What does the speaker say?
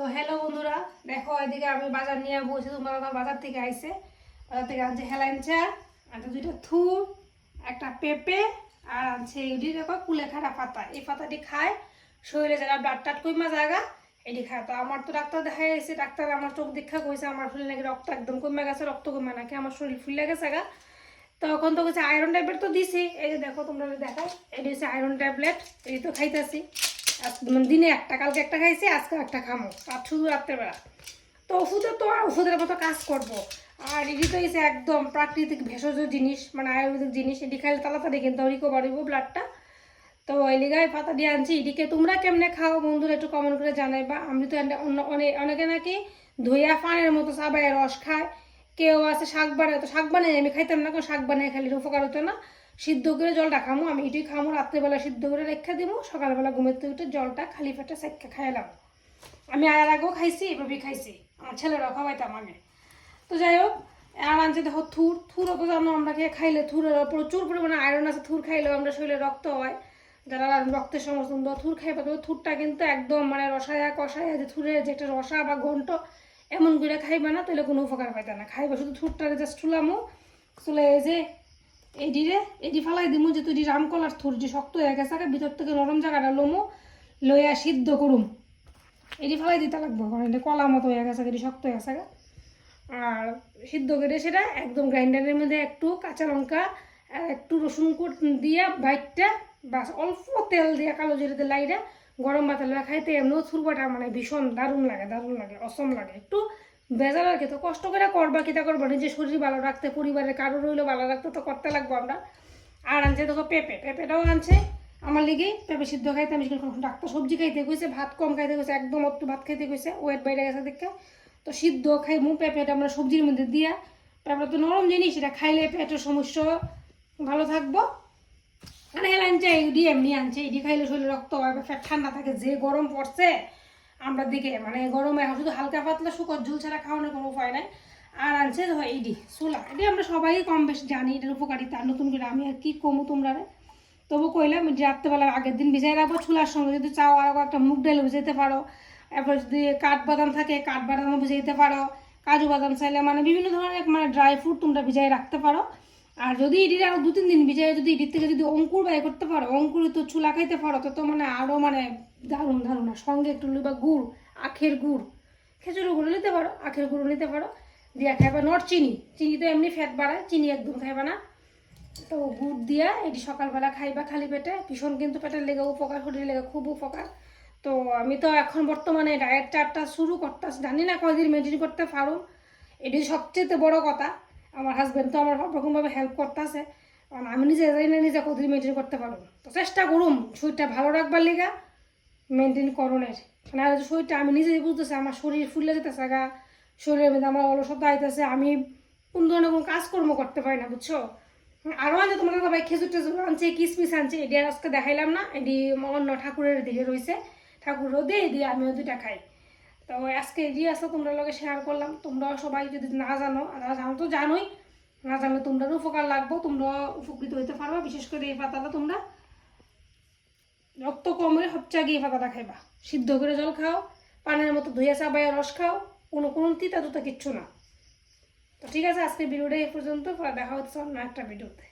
তো হ্যালো বন্ধুরা, দেখো এদিকে আমি বাজার নিয়ে বসে, তোমরা বাজার থেকে আইসে বাজার থেকে আনছে হেলাঞ্চা আনছে দুইটা থুর একটা পেঁপে, আর আনছে এটি দেখো কুলেখাড়া পাতা। এই পাতাটি খায়, শরীরে যারা ব্লাড টাট কইমা জায়গা এটি খায়। তো আমার তো ডাক্তার দেখা গেছে ডাক্তার আমার চোখ দীক্ষা কইছে, আমার শরীর নাকি রক্ত একদম কমে গেছে, রক্ত কমে নাকি, আমার শরীর ফুলে গেছে গা। তখন তো কিছু আয়রন ট্যাবলেট তো দিছি। এই যে দেখো, তোমরা দেখাই এটি হচ্ছে আয়রন ট্যাবলেট এই তো খাইতেছি। দিনে একটা, কালকে একটা খাইছি, আজকে একটা খামো। আর শুধু রাত্রেবেলা। তো ওষুধে তো, ওষুধের মতো কাজ করব। আর এটি তো হচ্ছে একদম প্রাকৃতিক ভেষজ জিনিস মানে আয়ুর্বেদিক জিনিস, এটি খাইলে তাড়াতাড়ি কিন্তু রিকভার হইব ব্লাডটা তো ওই লিগায় পাতা দিয়ে আনছি। এদিকে তোমরা কেমনে খাও বন্ধুরা একটু কমেন্ট করে জানাইবা। আমি তো অনেক অনেকে নাকি ধুইয়া পানের মতো চাবায় রস খায়। কেউ আছে, শাক বানায়, তো শাক বানাই, আমি খাইতাম না কেউ শাক বানাই খালি উপকার হতো না। সিদ্ধ করে জলটা খামো, আমি এটি খামো, রাত্রেবেলা সিদ্ধ করে রেখে দিব সকালবেলা ঘুমেতে উঠে জলটা খালি পেটে সেকে খাইলাম আমি আয়ার আগেও খাইছি, এভাবেই খাইছি। আমার ছেলেরাও খাওয়াইতাম আগে। তো যাই হোক, আর আনছে দেখো থুর। থুরও তো জানো আমরা খেয়ে খাইলে থুরের প্রচুর পরিমাণে আয়রন আছে, থুর খাইলেও আমরা শরীরে রক্ত হয়। যারা রক্তের সমস্ত থুর খাইবে তো থুরটা কিন্তু একদম মানে রসায়া কষায়া যে থুরের যেটা রসা বা ঘন্ট এমন করে খাইবে না তাহলে কোনো উপকার পাইতে না। খাইবে শুধু থুরটারে জাস্ট চুলামো চুলে যে এডিরে, এডি ফালাই দিমু যে তুই রাম কলার থুর যে শক্ত হয়ে গেছে ভিতর থেকে নরম জায়গাটা লমু, লইয়া সিদ্ধ করুম। এডি ফালাই দিতে লাগবো, কারণ এটা কলা মতো হয়ে গেছে এটি শক্ত হয়ে গেছে আর সিদ্ধ করে সেটা একদম গ্রাইন্ডারের মধ্যে একটু কাঁচা লঙ্কা একটু রসুন কুট দিয়ে বাইটটা বাস অল্প তেল দিয়ে কালো জিরে দিয়ে লাইটা গরম ভাতের খাইতে এমনিও থুরবাটা মানে ভীষণ দারুণ লাগে দারুণ লাগে, অসম লাগে। একটু বেজাল আর কি, তো কষ্ট করে করবা কিতা করবা নিজের শরীর ভালো রাখতে, পরিবারের কারও রইল ভালো রাখতে তো করতে লাগবো আমরা। আর আনছে দেখো পেঁপে, পেঁপেটাও আনছে। আমার লিগে পেঁপে সিদ্ধ খাইতে আমি ডাক্তার সবজি খাইতে কইছে, ভাত কম খাইতে কইছে, একদম অত ভাত খাইতে কইছে, ওয়েট বাইরে গেছে দেখে। তো সিদ্ধ খাই, মু পেঁপেটা আমরা সবজির মধ্যে দিয়া পেঁপে তো নরম জিনিস, এটা খাইলে পেটের সমস্যা, ভালো থাকব। হেল আনছে এডি এমনি আনছে এডি খাইলে শরীরে রক্ত হয় ফ্যাট ঠান্ডা থাকে, যে গরম পড়ছে, আমরা দিকে মানে গরমে এখন শুধু হালকা পাতলা শুকর ঝুল ছাড়া খাওয়ানোর কোনো উপায় নাই। আর আনছে ধর এইডি সোলা, এটি আমরা সবাই কম বেশি জানি, এটার উপকারিতা নতুন করে আমি আর কি কমু তোমরা তবু কইলাম রাত্রেবেলা আগের দিন ভিজাই রাখব চুলার সঙ্গে, যদি চাও আর একটা মুগ ডাল ভিজাইতে পারো, এরপর যদি কাঠবাদাম থাকে কাঠবাদামও ভিজাইতে পারো, কাজু বাদাম চাইলে মানে বিভিন্ন ধরনের মানে ড্রাই ফ্রুট তোমরা ভিজাই রাখতে পারো। আর যদি এটির আরও দু তিন দিন ভিজাই যদি এটির থেকে যদি অঙ্কুর বাই করতে পারো, অঙ্কুর তো চুলা খাইতে পারো, তো মানে আরও মানে দারুণ দারুণ। আর সঙ্গে একটু লইবা গুড়, আখের গুড়। খেজুরের গুঁড়ো নিতে পারো, আখের গুঁড়ো নিতে পারো। দিয়া খাইবা নট চিনি। চিনি তো এমনি ফ্যাট বাড়ায়, চিনি একদম খাইবা না। তো গুড় দিয়া এটি সকালবেলা খাইবা খালি পেটে। ভীষণ কিন্তু পেটের লেগে উপকার, শরীরের লেগে খুব উপকার। তো আমি তো এখন বর্তমানে ডায়েট চারটা শুরু করতেছি। জানি না কদিন মেনটেন করতে পারো। এটি সবচেয়ে বড় কথা। আমার হাজব্যান্ড তো আমার সব রকমভাবে হেল্প করতেছে। কারণ আমি নিজে জানি না নিজে কদিন মেনটেন করতে পারো তো চেষ্টা করুম, শরীরটা ভালো রাখবার লেগা মেনটেন করণের। না হলে শরীরটা আমি নিজেই বুঝতেছি, আমার শরীর ফুলে যেতেছে গা, শরীরের মধ্যে আমার অলসতা আইতেছে, আমি কোন ধরনের কোনো কাজকর্ম করতে পারি না, বুঝছ? আরও আনছে তোমার দাদা ভাই, খেজুর টেজুর আনছে, কিসমিস আনছে এটি আর আজকে দেখাইলাম না এটি অন্য ঠাকুরের দিকে রয়েছে। ঠাকুরও দিয়ে দিয়ে আমিও দুইটা খাই। তো আজকে আসলে তোমরা লগে শেয়ার করলাম। তোমরাও সবাই যদি না জানো, আর জানো তো জানোই, না জানলে তোমরাও উপকার লাগবো তোমরা উপকৃত হইতে পারবা, বিশেষ করে এই পাতাটা তোমরা। রক্ত কমে সবচেয়ে এই পাতাটা খাইবা। সিদ্ধ করে জল খাও, পানের মতো ধুয়ে চাবাই রস খাও, কোনো কোনো তিতা দুতা কিচ্ছু না। তো ঠিক আছে আজকে ভিডিওটা এই পর্যন্ত দেখা হচ্ছে অন্য একটা ভিডিওতে।